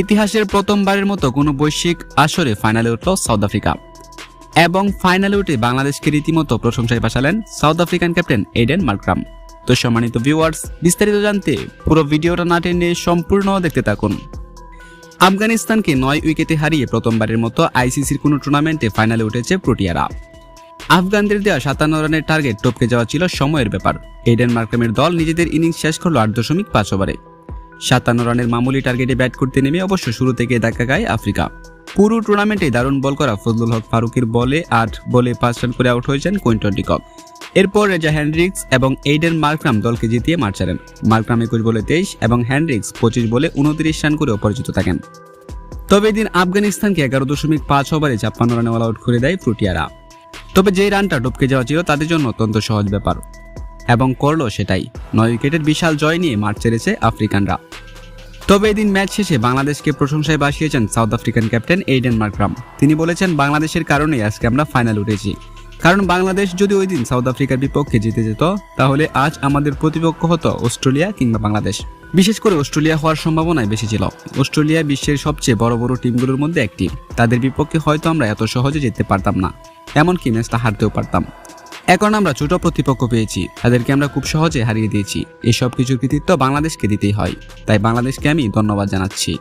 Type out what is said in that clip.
ইতিহাসের প্রথমবারের মতো কোনো বৈশ্বিক আসরে ফাইনালে উঠল সাউথ আফ্রিকা। এবং ফাইনালে উঠে বাংলাদেশকে রীতিমতো প্রশংসায় পাশালেন South African captain Aiden Markram. তো সম্মানিত ভিউয়ার্স, বিস্তারিত জানতে পুরো ভিডিওটা না টেনে সম্পূর্ণ দেখতে থাকুন। আফগানিস্তানকে নয় উইকেটে হারিয়ে প্রথমবারের মতো আইসিসির কোনো টুর্নামেন্টে ফাইনালে উঠেছে প্রোটিয়ারা। আফগানদের দেওয়া সাতান্ন রানের টার্গেট টপকে যাওয়া ছিল সময়ের ব্যাপার। এডেন মার্ক্রামের দল নিজেদের ইনিংস শেষ করল আট দশমিক পাঁচ ওভারে সাতান্ন রানের মামুলি টার্গেটে ব্যাট করতে নেমে অবশ্য শুরু থেকে ধাক্কা গায় আফ্রিকা। পুরো টুর্নামেন্টে দারুণ বল করা ফজলুল হক ফারুকের বলে আট বলে পাঁচ রান করে আউট হয়েছেন কুইন্টন ডিকক এরপর রেজা হ্যান্ড্রিক্স এবং এইডেন মার্ক্রাম দলকে জিতিয়ে মার ছাড়েন। মার্ক্রাম একুশ বলে তেইশ এবং হ্যান্ড্রিক্স পঁচিশ বলে উনত্রিশ রান করে অপরাজিত থাকেন। তবে এদিন আফগানিস্তানকে এগারো দশমিক পাঁচ ওভারে ছাপ্পান্ন রানে অল আউট করে দেয় প্রোটিয়ারা। তবে যেই রানটা টপকে যাওয়া ছিল, তাদের জন্য অত্যন্ত সহজ ব্যাপার। এবং করল সেটাই। নয় উইকেটের বিশাল জয় নিয়ে মাঠ ছেড়েছে আফ্রিকানরা। তবে এদিন ম্যাচ শেষে বাংলাদেশকে প্রশংসায় বাসিয়েছেন South African captain Aiden Markram তিনি বলেছেন, বাংলাদেশের কারণেই আজকে আমরা ফাইনাল উঠেছি। কারণ বাংলাদেশ যদি ওই দিন সাউথ আফ্রিকার বিপক্ষে জিতে যেত, তাহলে আজ আমাদের প্রতিপক্ষ হতো অস্ট্রেলিয়া কিংবা বাংলাদেশ। বিশেষ করে অস্ট্রেলিয়া হওয়ার সম্ভাবনাই বেশি ছিল। অস্ট্রেলিয়া বিশ্বের সবচেয়ে বড় বড় টিমগুলোর মধ্যে একটি। তাদের বিপক্ষে হয়তো আমরা এত সহজে যেতে পারতাম না। এমনকি ম্যাচটা হারতেও পারতাম। এখন আমরা ছোট প্রতিপক্ষ পেয়েছি, তাদেরকে আমরা খুব সহজে হারিয়ে দিয়েছি। এসব কিছুর কৃতিত্ব বাংলাদেশকে দিতেই হয়। তাই বাংলাদেশকে আমি ধন্যবাদ জানাচ্ছি।